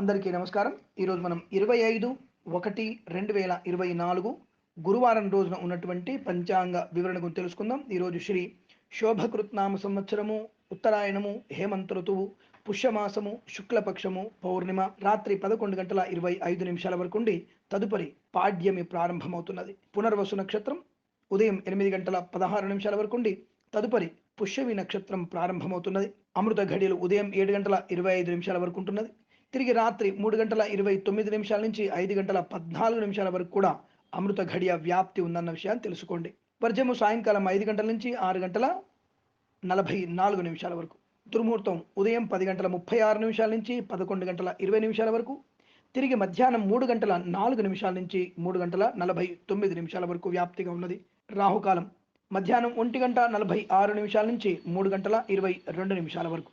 అందరికీ నమస్కారం. ఈరోజు మనం ఇరవై ఐదు ఒకటి రెండు వేల ఇరవై నాలుగు గురువారం రోజున ఉన్నటువంటి పంచాంగ వివరణ గురించి తెలుసుకుందాం. ఈరోజు శ్రీ శోభకృత్నామ సంవత్సరము ఉత్తరాయణము హేమంత ఋతువు పుష్యమాసము శుక్లపక్షము పౌర్ణిమ రాత్రి పదకొండు గంటల ఇరవై ఐదు నిమిషాల వరకు ఉండి తదుపరి పాడ్యమి ప్రారంభమవుతున్నది. పునర్వసు నక్షత్రం ఉదయం ఎనిమిది గంటల పదహారు నిమిషాల వరకు ఉండి తదుపరి పుష్యమి నక్షత్రం ప్రారంభమవుతున్నది. అమృత ఘడియలు ఉదయం ఏడు గంటల ఇరవై ఐదు నిమిషాల వరకు ఉంటున్నది. తిరిగి రాత్రి మూడు గంటల ఇరవై తొమ్మిది నిమిషాల నుంచి ఐదు గంటల పద్నాలుగు నిమిషాల వరకు కూడా అమృత ఘడియ వ్యాప్తి ఉందన్న విషయాన్ని తెలుసుకోండి. వర్జము సాయంకాలం ఐదు గంటల నుంచి ఆరు గంటల నలభై నాలుగు నిమిషాల వరకు. దుర్ముహూర్తం ఉదయం పది గంటల ముప్పై ఆరు నిమిషాల నుంచి పదకొండు గంటల ఇరవై నిమిషాల వరకు. తిరిగి మధ్యాహ్నం మూడు గంటల నాలుగు నిమిషాల నుంచి మూడు గంటల నలభై తొమ్మిది నిమిషాల వరకు వ్యాప్తిగా ఉన్నది. రాహుకాలం మధ్యాహ్నం ఒంటి గంట నలభై ఆరు నిమిషాల నుంచి మూడు గంటల ఇరవై రెండు నిమిషాల వరకు.